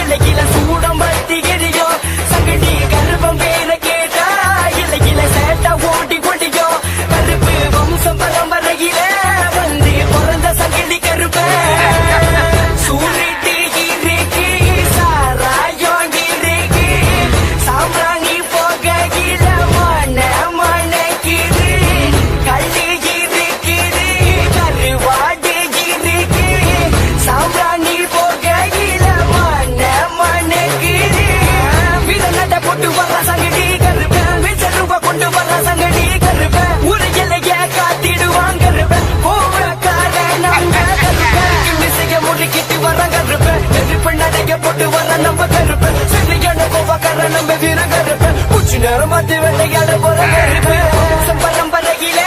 இல்ல இள சூடம் பத்திக மாறிக்கிட்டு வர கருப்பு நெருப்பு நடைய போட்டு வர நம்ம கருப்பு. சரியான கோபக்கார நம்ம வீர கருப்பு பூச்சி நேரம் மாத்தி வேட்டையாட போற கருப்பு